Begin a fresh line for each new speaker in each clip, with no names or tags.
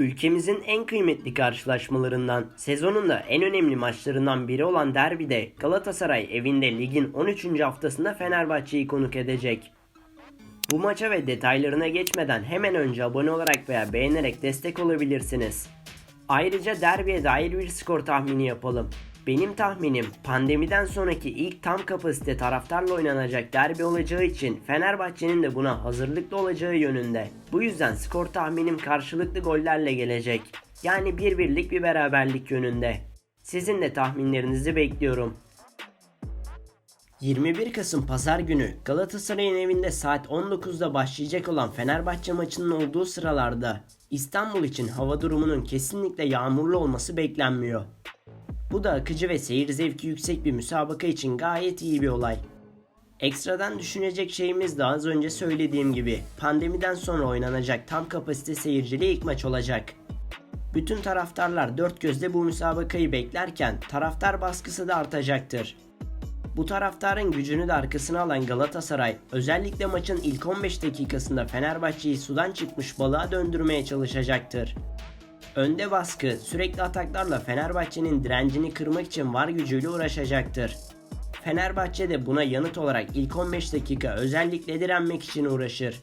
Ülkemizin en kıymetli karşılaşmalarından, sezonun da en önemli maçlarından biri olan derbide Galatasaray evinde ligin 13. haftasında Fenerbahçe'yi konuk edecek. Bu maça ve detaylarına geçmeden hemen önce abone olarak veya beğenerek destek olabilirsiniz. Ayrıca derbiye dair bir skor tahmini yapalım. Benim tahminim pandemiden sonraki ilk tam kapasite taraftarla oynanacak derbi olacağı için Fenerbahçe'nin de buna hazırlıklı olacağı yönünde. Bu yüzden skor tahminim karşılıklı gollerle gelecek. Yani bir birlik bir beraberlik yönünde. Sizin de tahminlerinizi bekliyorum. 21 Kasım Pazar günü Galatasaray'ın evinde saat 19'da başlayacak olan Fenerbahçe maçının olduğu sıralarda İstanbul için hava durumunun kesinlikle yağmurlu olması beklenmiyor. Bu da akıcı ve seyir zevki yüksek bir müsabaka için gayet iyi bir olay. Ekstradan düşünecek şeyimiz de az önce söylediğim gibi pandemiden sonra oynanacak tam kapasite seyircili ilk maç olacak. Bütün taraftarlar dört gözle bu müsabakayı beklerken taraftar baskısı da artacaktır. Bu taraftarın gücünü de arkasına alan Galatasaray özellikle maçın ilk 15 dakikasında Fenerbahçe'yi sudan çıkmış balığa döndürmeye çalışacaktır. Önde baskı sürekli ataklarla Fenerbahçe'nin direncini kırmak için var gücüyle uğraşacaktır. Fenerbahçe de buna yanıt olarak ilk 15 dakika özellikle direnmek için uğraşır.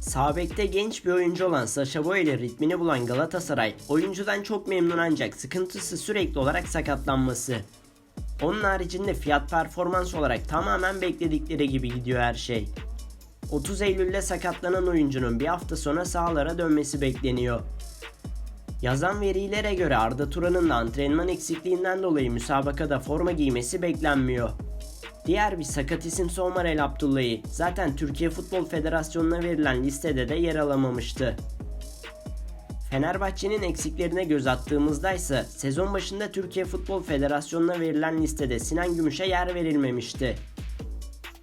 Sağ bekte genç bir oyuncu olan Sacha Boey ile ritmini bulan Galatasaray oyuncudan çok memnun ancak sıkıntısı sürekli olarak sakatlanması. Onun haricinde fiyat performans olarak tamamen bekledikleri gibi gidiyor her şey. 30 Eylül'de sakatlanan oyuncunun bir hafta sonra sahalara dönmesi bekleniyor. Yazan verilere göre Arda Turan'ın da antrenman eksikliğinden dolayı müsabakada forma giymesi beklenmiyor. Diğer bir sakat isim Somar El Abdullahi zaten Türkiye Futbol Federasyonu'na verilen listede de yer alamamıştı. Fenerbahçe'nin eksiklerine göz attığımızda ise sezon başında Türkiye Futbol Federasyonu'na verilen listede Sinan Gümüş'e yer verilmemişti.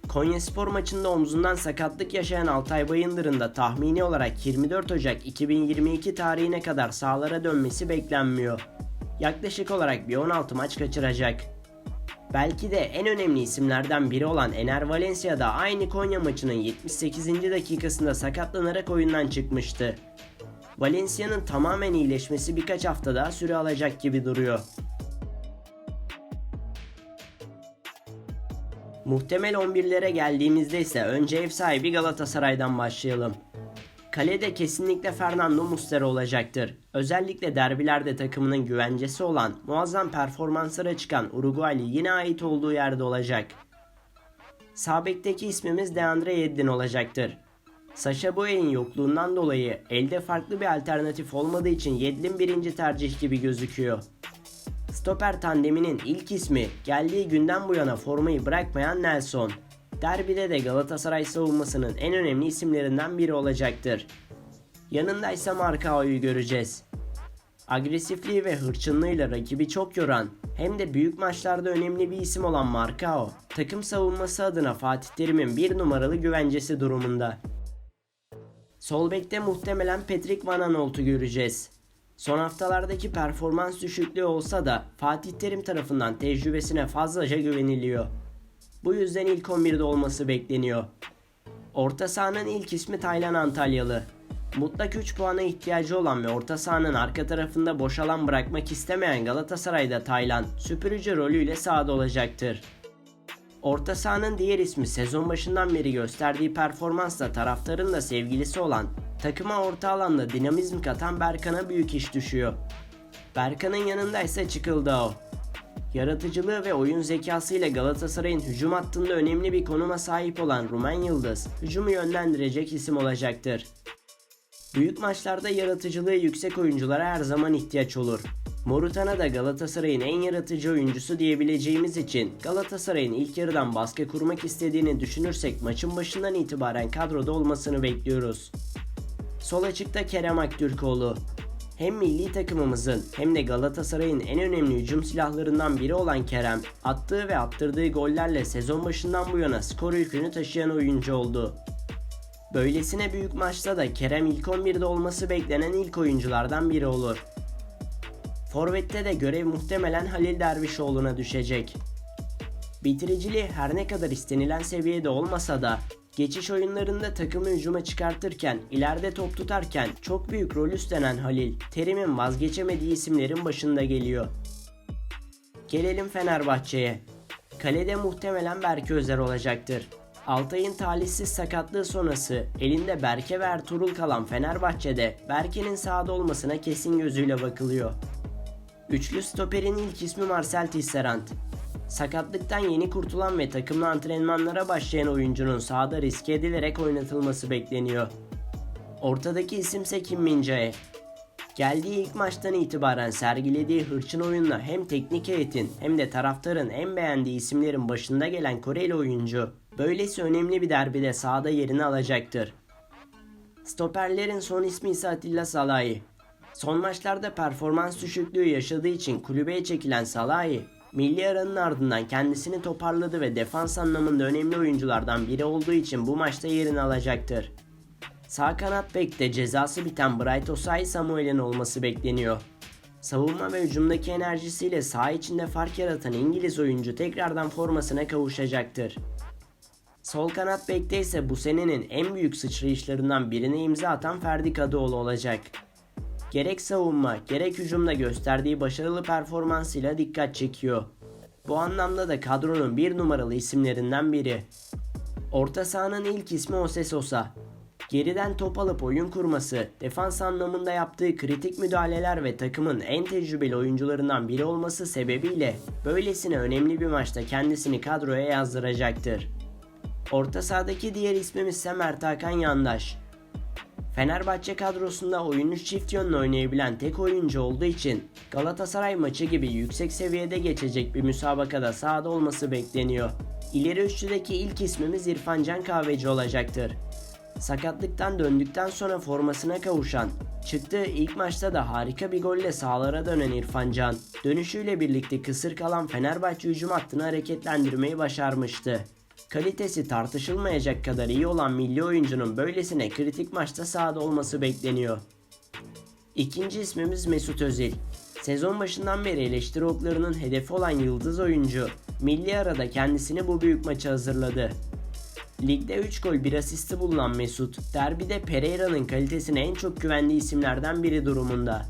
Konyaspor maçında omzundan sakatlık yaşayan Altay Bayındır'ın da tahmini olarak 24 Ocak 2022 tarihine kadar sahalara dönmesi beklenmiyor. Yaklaşık olarak bir 16 maç kaçıracak. Belki de en önemli isimlerden biri olan Ener Valencia da aynı Konya maçının 78. dakikasında sakatlanarak oyundan çıkmıştı. Valencia'nın tamamen iyileşmesi birkaç hafta daha süre alacak gibi duruyor. Muhtemel 11'lere geldiğimizde ise önce ev sahibi Galatasaray'dan başlayalım. Kalede kesinlikle Fernando Muslera olacaktır. Özellikle derbilerde takımının güvencesi olan, muazzam performanslara çıkan Uruguaylı yine ait olduğu yerde olacak. Sabek'teki ismimiz Deandre Yedlin olacaktır. Sasha Boye'nin yokluğundan dolayı elde farklı bir alternatif olmadığı için Yedlin birinci tercih gibi gözüküyor. Stoper tandeminin ilk ismi geldiği günden bu yana formayı bırakmayan Nelson. Derbide de Galatasaray savunmasının en önemli isimlerinden biri olacaktır. Yanında ise Markao'yu göreceğiz. Agresifliği ve hırçınlığıyla rakibi çok yoran hem de büyük maçlarda önemli bir isim olan Markao, takım savunması adına Fatih Terim'in bir numaralı güvencesi durumunda. Sol bekte muhtemelen Patrick Van Aanholt'u göreceğiz. Son haftalardaki performans düşüklüğü olsa da Fatih Terim tarafından tecrübesine fazlaca güveniliyor. Bu yüzden ilk 11'de olması bekleniyor. Orta sahanın ilk ismi Taylan Antalyalı. Mutlak 3 puana ihtiyacı olan ve orta sahanın arka tarafında boş alan bırakmak istemeyen Galatasaray'da Taylan süpürücü rolüyle sahada olacaktır. Orta sahanın diğer ismi sezon başından beri gösterdiği performansla taraftarın da sevgilisi olan, takıma orta alanda dinamizm katan Berkan'a büyük iş düşüyor. Berkan'ın yanında ise Çıkıldao. Yaratıcılığı ve oyun zekasıyla Galatasaray'ın hücum hattında önemli bir konuma sahip olan Rumen Yıldız, hücumu yönlendirecek isim olacaktır. Büyük maçlarda yaratıcılığı yüksek oyunculara her zaman ihtiyaç olur. Morutan'a da Galatasaray'ın en yaratıcı oyuncusu diyebileceğimiz için Galatasaray'ın ilk yarıdan baskı kurmak istediğini düşünürsek maçın başından itibaren kadroda olmasını bekliyoruz. Sol açıkta Kerem Aktürkoğlu. Hem milli takımımızın hem de Galatasaray'ın en önemli hücum silahlarından biri olan Kerem, attığı ve attırdığı gollerle sezon başından bu yana skor yükünü taşıyan oyuncu oldu. Böylesine büyük maçta da Kerem ilk 11'de olması beklenen ilk oyunculardan biri olur. Forvet'te de görev muhtemelen Halil Dervişoğlu'na düşecek. Bitiriciliği her ne kadar istenilen seviyede olmasa da Geçiş oyunlarında takımı hücuma çıkartırken, ileride top tutarken çok büyük rol üstlenen Halil, Terim'in vazgeçemediği isimlerin başında geliyor. Gelelim Fenerbahçe'ye. Kalede muhtemelen Berke Özer olacaktır. Altay'ın talihsiz sakatlığı sonrası elinde Berke ve Ertuğrul kalan Fenerbahçe'de Berke'nin sahada olmasına kesin gözüyle bakılıyor. Üçlü stoperin ilk ismi Marcel Tisserand. Sakatlıktan yeni kurtulan ve takımla antrenmanlara başlayan oyuncunun sahada riske edilerek oynatılması bekleniyor. Ortadaki isimse Kim Min-jae. Geldiği ilk maçtan itibaren sergilediği hırçın oyunla hem teknik heyetin hem de taraftarın en beğendiği isimlerin başında gelen Koreli oyuncu, böylesi önemli bir derbide sahada yerini alacaktır. Stoperlerin son ismi ise Atilla Salahi. Son maçlarda performans düşüklüğü yaşadığı için kulübeye çekilen Salahi, milli aranın ardından kendisini toparladı ve defans anlamında önemli oyunculardan biri olduğu için bu maçta yerini alacaktır. Sağ kanat bekte cezası biten Bright Osay Samuel'in olması bekleniyor. Savunma ve hücumdaki enerjisiyle saha içinde fark yaratan İngiliz oyuncu tekrardan formasına kavuşacaktır. Sol kanat bekte ise bu senenin en büyük sıçrayışlarından birine imza atan Ferdi Kadıoğlu olacak. Gerek savunma gerek hücumda gösterdiği başarılı performansıyla dikkat çekiyor. Bu anlamda da kadronun bir numaralı isimlerinden biri. Orta sahanın ilk ismi Ose Sosa. Geriden top alıp oyun kurması, defans anlamında yaptığı kritik müdahaleler ve takımın en tecrübeli oyuncularından biri olması sebebiyle böylesine önemli bir maçta kendisini kadroya yazdıracaktır. Orta sahadaki diğer ismimiz ise Mert Hakan Yandaş. Fenerbahçe kadrosunda oyunu çift yönlü oynayabilen tek oyuncu olduğu için Galatasaray maçı gibi yüksek seviyede geçecek bir müsabakada sahada olması bekleniyor. İleri üçlüdeki ilk ismimiz İrfan Can Kahveci olacaktır. Sakatlıktan döndükten sonra formasına kavuşan, çıktığı ilk maçta da harika bir golle sahalara dönen İrfan Can, dönüşüyle birlikte kısır kalan Fenerbahçe hücum hattını hareketlendirmeyi başarmıştı. Kalitesi tartışılmayacak kadar iyi olan milli oyuncunun böylesine kritik maçta sahada olması bekleniyor. İkinci ismimiz Mesut Özil. Sezon başından beri eleştiri oklarının hedefi olan yıldız oyuncu, milli arada kendisini bu büyük maça hazırladı. Ligde 3 gol 1 asisti bulunan Mesut, derbide Pereira'nın kalitesine en çok güvendiği isimlerden biri durumunda.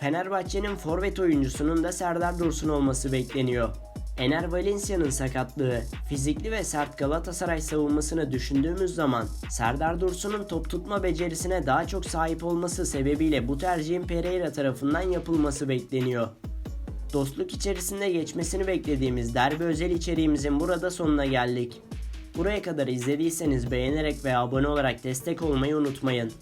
Fenerbahçe'nin forvet oyuncusunun da Serdar Dursun olması bekleniyor. Ener Valencia'nın sakatlığı, fizikli ve sert Galatasaray savunmasını düşündüğümüz zaman Serdar Dursun'un top tutma becerisine daha çok sahip olması sebebiyle bu tercihin Pereira tarafından yapılması bekleniyor. Dostluk içerisinde geçmesini beklediğimiz derbi özel içeriğimizin burada sonuna geldik. Buraya kadar izlediyseniz beğenerek ve abone olarak destek olmayı unutmayın.